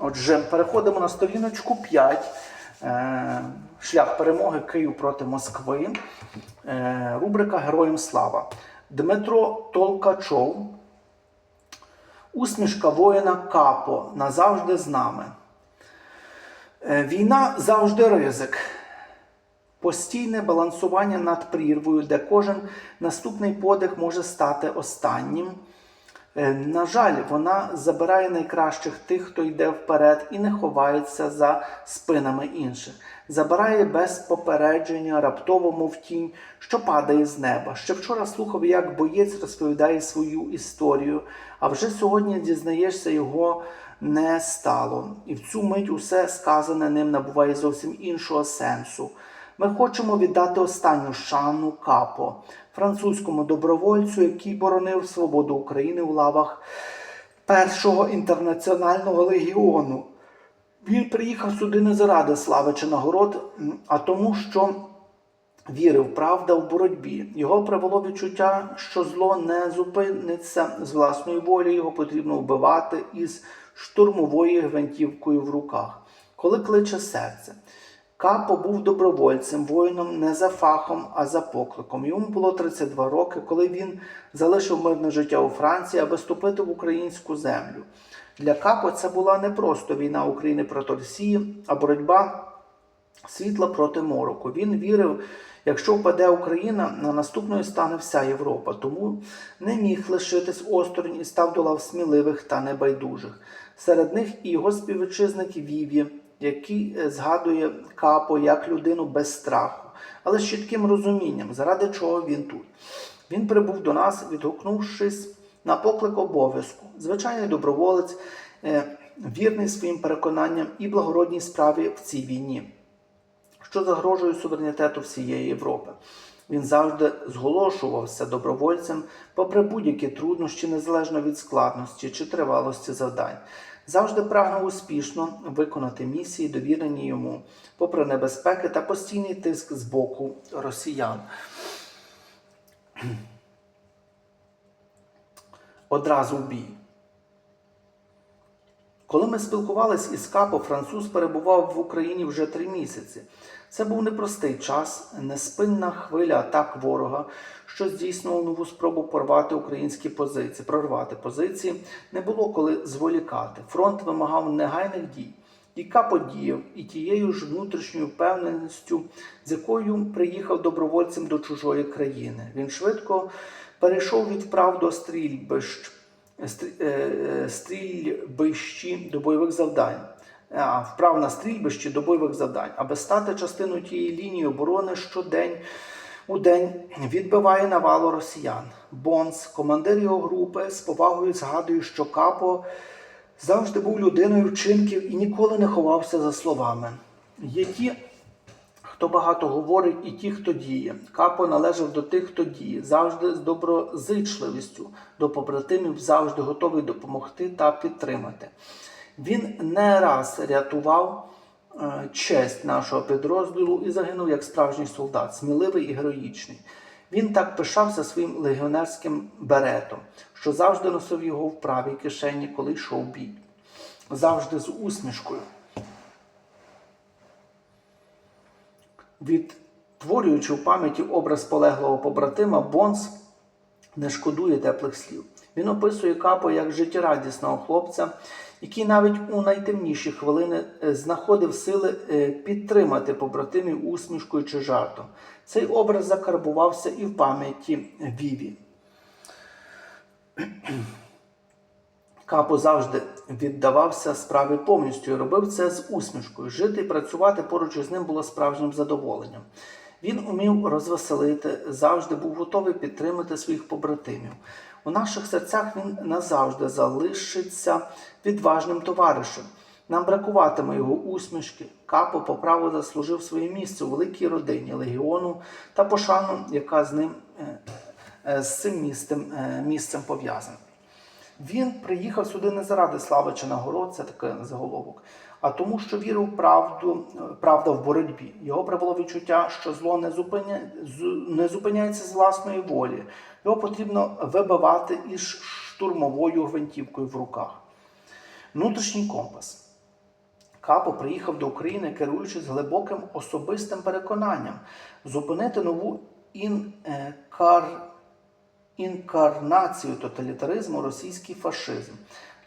Отже, переходимо на сторіночку 5. Е, Шлях перемоги Київ проти Москви. Е, Рубрика Героям слава. Дмитро Толкачов. Усмішка воїна Капо назавжди з нами. Е, Війна завжди ризик. Постійне балансування над прірвою, де кожен наступний подих може стати останнім. Е, На жаль, вона забирає найкращих тих, хто йде вперед і не ховається за спинами інших. Забирає без попередження, раптово мов тінь, що падає з неба. Ще вчора слухав, як боєць розповідає свою історію, а вже сьогодні дізнаєшся, його не стало. І в цю мить усе сказане ним набуває зовсім іншого сенсу. Ми хочемо віддати останню шану капо, французькому добровольцю, який боронив свободу України у лавах першого інтернаціонального легіону. Він приїхав сюди не заради слави чи нагород, а тому, що вірив, правда в боротьбі. Його привело відчуття, що зло не зупиниться з власної волі, його потрібно вбивати із штурмовою гвинтівкою в руках, коли кличе серце. Капо був добровольцем, воїном не за фахом, а за покликом. Йому було 32 роки, коли він залишив мирне життя у Франції, аби вступити в українську землю. Для Капо це була не просто війна України проти Росії, а боротьба світла проти мороку. Він вірив, якщо впаде Україна, на наступною стане вся Європа. Тому не міг лишитись осторонь і став до лав сміливих та небайдужих. Серед них і його співвітчизник Віві, який е, згадує Капо як людину без страху, але з чітким розумінням, заради чого він тут. Він прибув до нас, відгукнувшись на поклик обов'язку. Звичайний доброволець, е, вірний своїм переконанням і благородній справі в цій війні що загрожує суверенітету всієї Європи. Він завжди зголошувався добровольцем, попри будь-які труднощі, незалежно від складності чи тривалості завдань. Завжди прагнув успішно виконати місії, довірені йому, попри небезпеки та постійний тиск з боку росіян. Одразу в бій. Коли ми спілкувалися із Капо, француз перебував в Україні вже три місяці. Це був непростий час, неспинна хвиля атак ворога, що здійснював нову спробу порвати українські позиції, прорвати позиції. Не було коли зволікати. Фронт вимагав негайних дій. І Капо діяв і тією ж внутрішньою впевненістю, з якою приїхав добровольцем до чужої країни. Він швидко перейшов від вправ до стрільбищ стрі- е, е, стрільбищі до бойових завдань. Вправ на стрільбищі до бойових завдань, аби стати частиною тієї лінії оборони щодень у день відбиває навалу росіян. Бонс, командир його групи, з повагою згадує, що Капо завжди був людиною вчинків і ніколи не ховався за словами. Є ті, хто багато говорить, і ті, хто діє. Капо належав до тих, хто діє, завжди з доброзичливістю до побратимів, завжди готовий допомогти та підтримати. Він не раз рятував е, честь нашого підрозділу і загинув як справжній солдат, сміливий і героїчний. Він так пишався своїм легіонерським беретом, що завжди носив його в правій кишені, коли йшов бій. Завжди з усмішкою. Відтворюючи в пам'яті образ полеглого побратима, Бонс не шкодує теплих слів. Він описує Капо як життєрадісного хлопця, який навіть у найтемніші хвилини е, знаходив сили е, підтримати побратимів усмішкою чи жартом. Цей образ закарбувався і в пам'яті Віві. Капо завжди віддавався справі повністю і робив це з усмішкою. Жити і працювати поруч із ним було справжнім задоволенням. Він умів розвеселити, завжди був готовий підтримати своїх побратимів. У наших серцях він назавжди залишиться відважним товаришем. Нам бракуватиме його усмішки. Капо по праву заслужив своє місце у великій родині легіону та пошану, яка з ним е, е, з цим місцем, е, місцем пов'язана. Він приїхав сюди не заради слави чи нагород, це такий заголовок, а тому, що вірив правду, правда в боротьбі. Його привело відчуття, що зло не, зупиня, не зупиняється з власної волі. Його потрібно вибивати із штурмовою гвинтівкою в руках. Внутрішній компас. Капо приїхав до України, керуючись глибоким особистим переконанням зупинити нову інкар... інкарнацію тоталітаризму російський фашизм.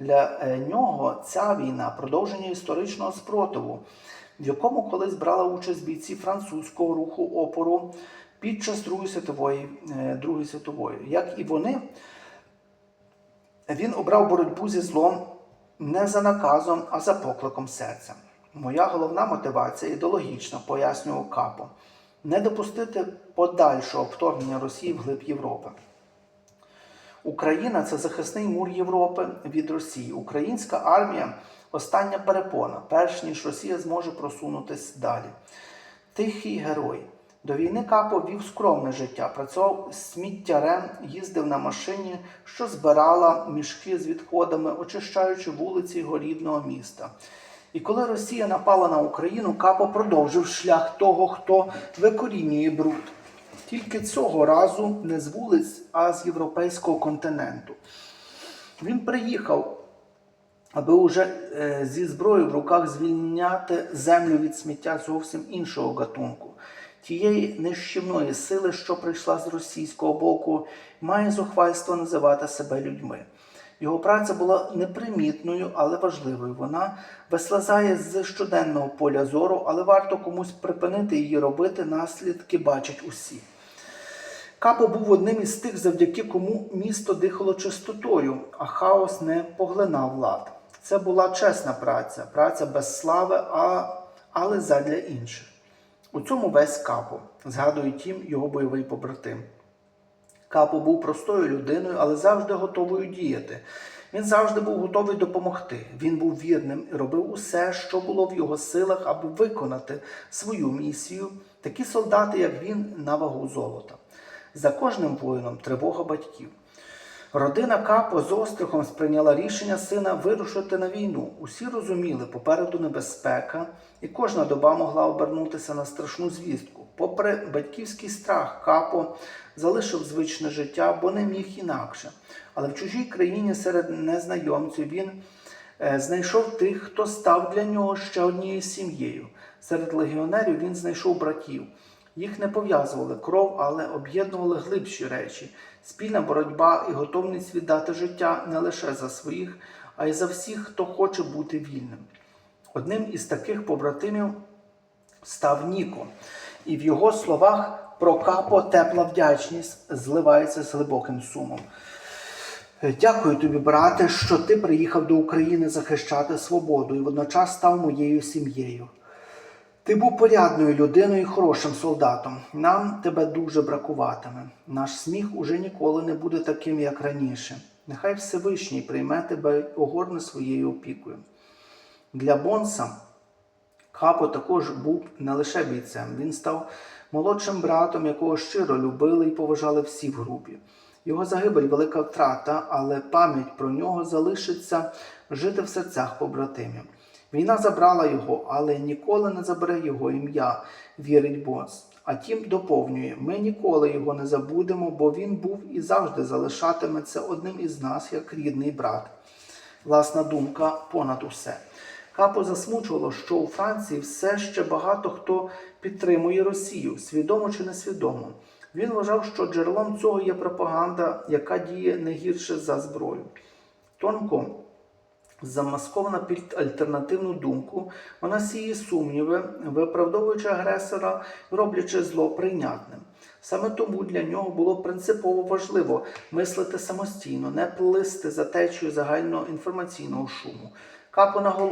Для е, нього ця війна продовження історичного спротиву, в якому колись брала участь бійці французького руху опору під час Другої світової, е, Другої світової. Як і вони, він обрав боротьбу зі злом не за наказом, а за покликом серця. Моя головна мотивація ідеологічна, пояснював Капо, не допустити подальшого вторгнення Росії в глиб Європи. Україна це захисний мур Європи від Росії. Українська армія остання перепона, перш ніж Росія зможе просунутись далі. Тихий герой. До війни Капо вів скромне життя, працював сміттярем, їздив на машині, що збирала мішки з відходами, очищаючи вулиці його рідного міста. І коли Росія напала на Україну, Капо продовжив шлях того, хто викорінює бруд. Тільки цього разу не з вулиць, а з європейського континенту. Він приїхав, аби уже е, зі зброєю в руках звільняти землю від сміття зовсім іншого гатунку. Тієї нищівної сили, що прийшла з російського боку, має зухвальство називати себе людьми. Його праця була непримітною, але важливою. Вона вислизає з щоденного поля зору, але варто комусь припинити її робити, наслідки бачать усі. Капо був одним із тих, завдяки кому місто дихало чистотою, а хаос не поглинав лад. Це була чесна праця, праця без слави, а, але задля інших. У цьому весь капо, згадує тім його бойовий побратим. Капо був простою людиною, але завжди готовою діяти. Він завжди був готовий допомогти. Він був вірним і робив усе, що було в його силах, аби виконати свою місію. Такі солдати, як він, на вагу золота. За кожним воїном тривога батьків. Родина Капо з острахом сприйняла рішення сина вирушити на війну. Усі розуміли, попереду небезпека, і кожна доба могла обернутися на страшну звістку. Попри батьківський страх, Капо залишив звичне життя, бо не міг інакше. Але в чужій країні серед незнайомців він е, знайшов тих, хто став для нього ще однією сім'єю. Серед легіонерів він знайшов братів. Їх не пов'язували кров, але об'єднували глибші речі, спільна боротьба і готовність віддати життя не лише за своїх, а й за всіх, хто хоче бути вільним. Одним із таких побратимів став Ніко, і в його словах про капо тепла вдячність зливається з глибоким сумом. Дякую тобі, брате, що ти приїхав до України захищати свободу і водночас став моєю сім'єю. Ти був порядною людиною і хорошим солдатом. Нам тебе дуже бракуватиме. Наш сміх уже ніколи не буде таким, як раніше. Нехай Всевишній прийме тебе огорне своєю опікою. Для Бонса Капо також був не лише бійцем, він став молодшим братом, якого щиро любили і поважали всі в групі. Його загибель велика втрата, але пам'ять про нього залишиться жити в серцях побратимів. Війна забрала його, але ніколи не забере його ім'я, вірить Бонс. А тім доповнює: ми ніколи його не забудемо, бо він був і завжди залишатиметься одним із нас як рідний брат. Власна думка понад усе. Капо засмучувало, що у Франції все ще багато хто підтримує Росію, свідомо чи несвідомо. Він вважав, що джерелом цього є пропаганда, яка діє не гірше за зброю. Тонко замаскована під альтернативну думку, вона сіє сумніви, виправдовуючи агресора роблячи зло прийнятним. Саме тому для нього було принципово важливо мислити самостійно, не плисти за течією загального інформаційного шуму. Капо наголошував,